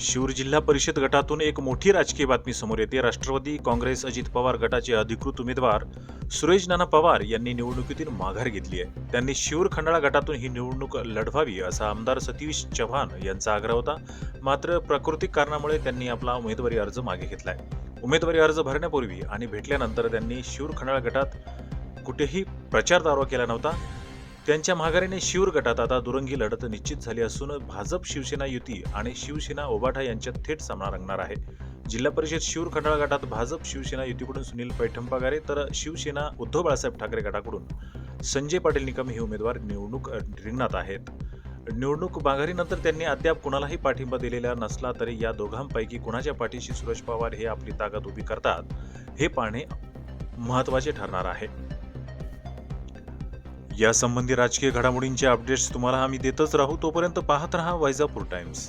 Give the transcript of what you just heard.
शूर जिल्हा परिषद गटातून एक मोठी राजकीय बातमी समोर येते. राष्ट्रवादी काँग्रेस अजित पवार गटाचे अधिकृत उमेदवार सुरेश नाना पवार यांनी निवडणुकीतील माघार घेतली आहे. त्यांनी शिरूर खंडाळा गटातून ही निवडणूक लढवावी असा आमदार सतीश चव्हाण यांचा आग्रह होता. मात्र प्राकृतिक कारणामुळे त्यांनी आपला उमेदवारी अर्ज मागे घेतलाय. उमेदवारी अर्ज भरण्यापूर्वी आणि भेटल्यानंतर त्यांनी शिरूर खंडाळा गटात कुठेही प्रचार दावा केला नव्हता. त्यांच्या माघारीने शिवर गटात आता दुरंगी लढत निश्चित झाली असून भाजप शिवसेना युती आणि शिवसेना ओबाठा यांच्यात थेट सामना रंगणार आहे. जिल्हा परिषद शिवर खंडाळा गटात भाजप शिवसेना युतीकडून सुनील पैठंपागारे तर शिवसेना उद्धव बाळासाहेब ठाकरे गटाकडून संजय पाटील निकम हे उमेदवार निवडणूक रिंगणात आहेत. निवडणूक माघारीनंतर त्यांनी अद्याप कुणालाही पाठिंबा दिलेला नसला तरी या दोघांपैकी कुणाच्या पाठीशी सुरेश पवार हे आपली ताकद उभी करतात हे पाहणे महत्त्वाचे ठरणार आहे. यासंबंधी राजकीय घडामोडींचे अपडेट्स तुम्हाला आम्ही देतच राहू. तोपर्यंत पाहत रहा वैजापूर टाइम्स.